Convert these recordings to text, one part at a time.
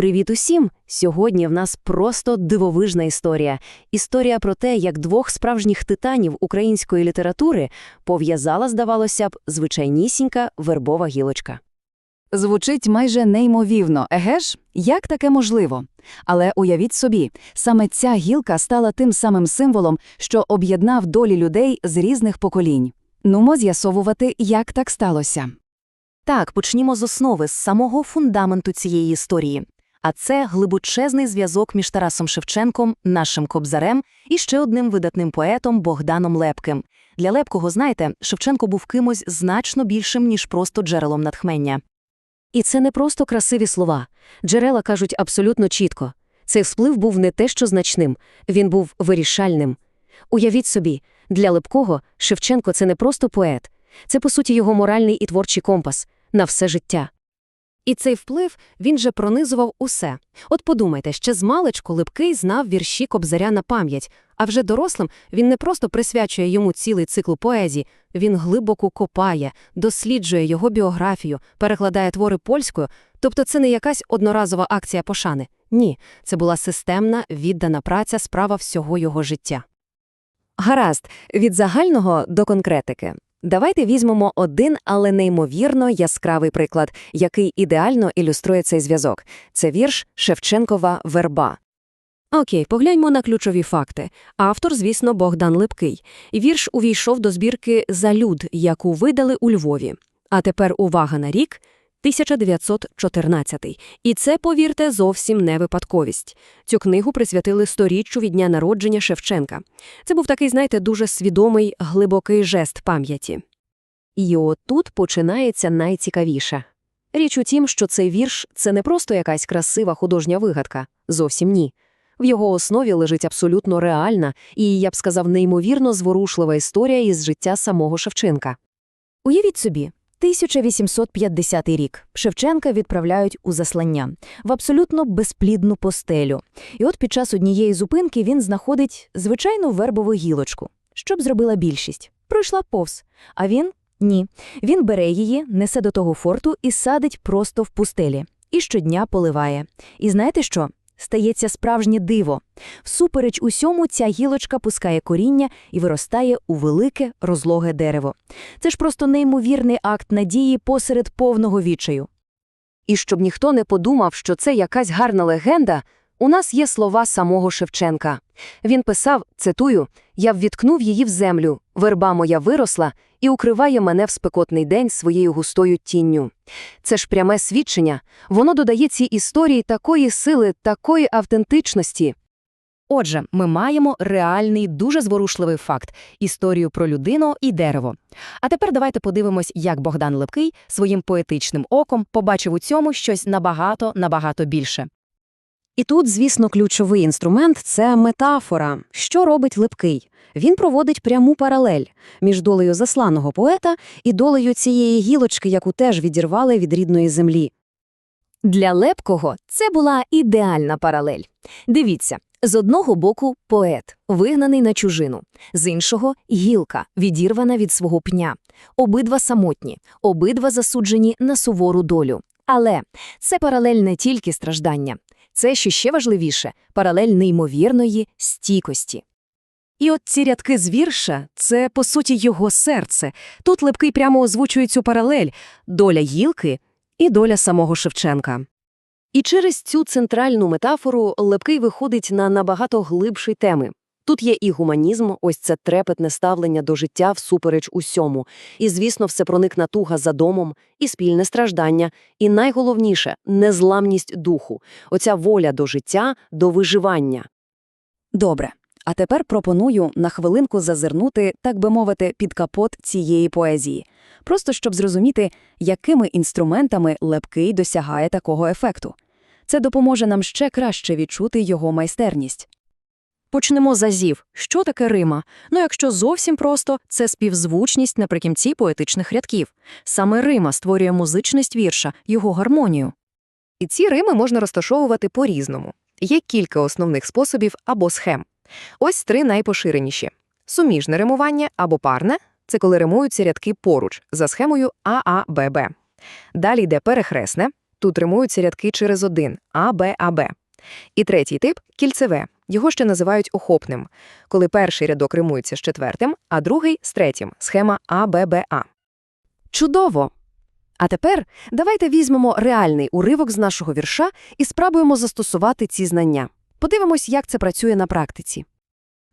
Привіт усім! Сьогодні в нас просто дивовижна історія. Історія про те, як двох справжніх титанів української літератури пов'язала, здавалося б, звичайнісінька вербова гілочка. Звучить майже неймовірно, еге ж? Як таке можливо? Але уявіть собі, саме ця гілка стала тим самим символом, що об'єднав долі людей з різних поколінь. Нумо з'ясовувати, як так сталося. Так, почнімо з основи, з самого фундаменту цієї історії. А це глибочезний зв'язок між Тарасом Шевченком, нашим кобзарем, і ще одним видатним поетом Богданом Лепким. Для Лепкого, знаєте, Шевченко був кимось значно більшим, ніж просто джерелом натхнення. І це не просто красиві слова. Джерела кажуть абсолютно чітко. Цей вплив був не те, що значним, він був вирішальним. Уявіть собі, для Лепкого Шевченко це не просто поет, це, по суті, його моральний і творчий компас на все життя. І цей вплив він же пронизував усе. От подумайте, ще з маличку Липкий знав вірші Кобзаря на пам'ять, а вже дорослим він не просто присвячує йому цілий цикл поезії, він глибоко копає, досліджує його біографію, перекладає твори польською. Тобто це не якась одноразова акція пошани. Ні, це була системна, віддана праця, справа всього його життя. Гаразд, від загального до конкретики. Давайте візьмемо один, але неймовірно яскравий приклад, який ідеально ілюструє цей зв'язок. Це вірш Шевченкова верба. Окей, погляньмо на ключові факти. Автор, звісно, Богдан Липкий. Вірш увійшов до збірки «Залюд», яку видали у Львові. А тепер увага на рік – 1914. І це, повірте, зовсім не випадковість. Цю книгу присвятили сторіччю від дня народження Шевченка. Це був такий, знаєте, дуже свідомий, глибокий жест пам'яті. І отут починається найцікавіше. Річ у тім, що цей вірш – це не просто якась красива художня вигадка. Зовсім ні. В його основі лежить абсолютно реальна і, я б сказав, неймовірно зворушлива історія із життя самого Шевченка. Уявіть собі, 1850 рік Шевченка відправляють у заслання в абсолютно безплідну постелю. І от під час однієї зупинки він знаходить звичайну вербову гілочку. Що б зробила більшість? Пройшла повз. А він ні. Він бере її, несе до того форту і садить просто в пустелі. І щодня поливає. І знаєте що? Стається справжнє диво. Всупереч усьому ця гілочка пускає коріння і виростає у велике розлоге дерево. Це ж просто неймовірний акт надії посеред повного відчаю. І щоб ніхто не подумав, що це якась гарна легенда, у нас є слова самого Шевченка. Він писав, цитую, «Я ввіткнув її в землю, верба моя виросла і укриває мене в спекотний день своєю густою тінню». Це ж пряме свідчення, воно додає цій історії такої сили, такої автентичності. Отже, ми маємо реальний, дуже зворушливий факт історію про людину і дерево. А тепер давайте подивимось, як Богдан Лепкий своїм поетичним оком побачив у цьому щось набагато набагато більше. І тут, звісно, ключовий інструмент це метафора. Що робить Липкий? Він проводить пряму паралель між долею засланого поета і долею цієї гілочки, яку теж відірвали від рідної землі. Для Лепкого це була ідеальна паралель. Дивіться, з одного боку поет, вигнаний на чужину, з іншого гілка, відірвана від свого пня. Обидва самотні, обидва засуджені на сувору долю. Але це паралель не тільки страждання, це, що ще важливіше, паралель неймовірної стійкості. І от ці рядки з вірша – це, по суті, його серце. Тут Лепкий прямо озвучує цю паралель – доля гілки і доля самого Шевченка. І через цю центральну метафору Лепкий виходить на набагато глибші теми. Тут є і гуманізм, ось це трепетне ставлення до життя всупереч усьому, і, звісно, всепроникна туга за домом, і спільне страждання, і найголовніше незламність духу, оця воля до життя, до виживання. Добре. А тепер пропоную на хвилинку зазирнути, так би мовити, під капот цієї поезії, просто щоб зрозуміти, якими інструментами Лепкий досягає такого ефекту. Це допоможе нам ще краще відчути його майстерність. Почнемо з азів. Що таке Рима? Ну, якщо зовсім просто, це співзвучність наприкінці поетичних рядків. Саме Рима створює музичність вірша, його гармонію. І ці рими можна розташовувати по-різному. Є кілька основних способів або схем. Ось три найпоширеніші. Суміжне римування або парне це коли римуються рядки поруч за схемою ААББ. Далі йде перехресне, Тут римуються рядки через один – А, Б, А, Б. І третій тип – кільцеве. Його ще називають охопним, коли перший рядок римується з четвертим, а другий – з третім. Схема А, Б, Б, А. Чудово! А тепер давайте візьмемо реальний уривок з нашого вірша і спробуємо застосувати ці знання. Подивимось, як це працює на практиці.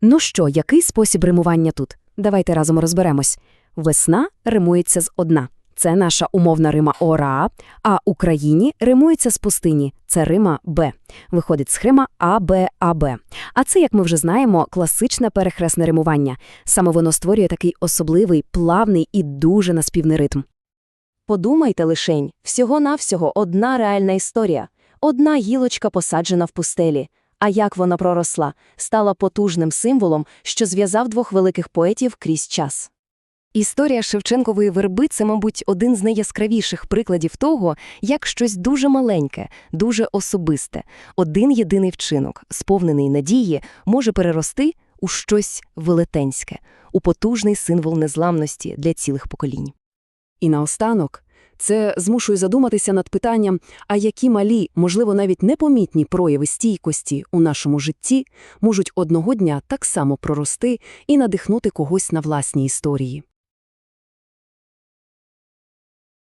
Ну що, який спосіб римування тут? Давайте разом розберемось. Весна римується з одна. Це наша умовна рима ора, а Україні римується з пустині. Це рима Б. Виходить схема А, Б, А, А це, як ми вже знаємо, класичне перехресне римування. Саме воно створює такий особливий, плавний і дуже наспівний ритм. Подумайте лишень, всього-навсього одна реальна історія. Одна гілочка посаджена в пустелі. А як вона проросла, стала потужним символом, що зв'язав двох великих поетів крізь час. Історія Шевченкової верби це, мабуть, один з найяскравіших прикладів того, як щось дуже маленьке, дуже особисте, один єдиний вчинок, сповнений надії, може перерости у щось велетенське, у потужний символ незламності для цілих поколінь. І наостанок це змушує задуматися над питанням, а які малі, можливо, навіть непомітні прояви стійкості у нашому житті можуть одного дня так само прорости і надихнути когось на власні історії.